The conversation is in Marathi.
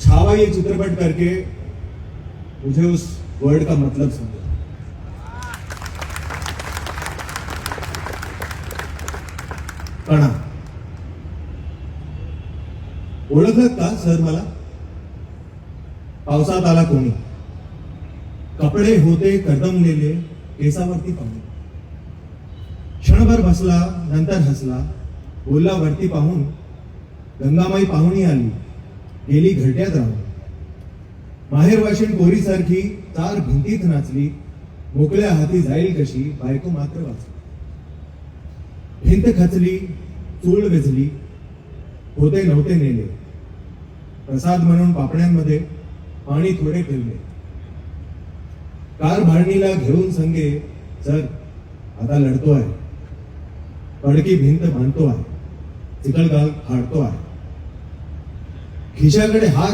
छावा ये चित्रपट करके मुझे उस वर्ड का मतलब समझा। कणा ओळखत का सर मला? पावसात आला कोणी? कपडे होते कदमलेले केसावरती पाहून. क्षणभर बसला नंतर हसला बोलला वरती पाहून गंगामाई पाहुणी आली. गेली घरट्यात राहून बाहेर वाशिण कोरीसारखी तार भिंतीत नाचली मोकळ्या हाती जाईल कशी बायको मात्र वाचली. भिंत खचली चूळ वेझली होते नव्हते नेले. प्रसाद म्हणून पापण्यांमध्ये पाणी थोडे ठेवले. कार भाडणीला घेऊन संगे सर आता लढतो आहे पडकी भिंत बांधतो आहे चिखलगाव फाडतो आहे खिशाकडे हात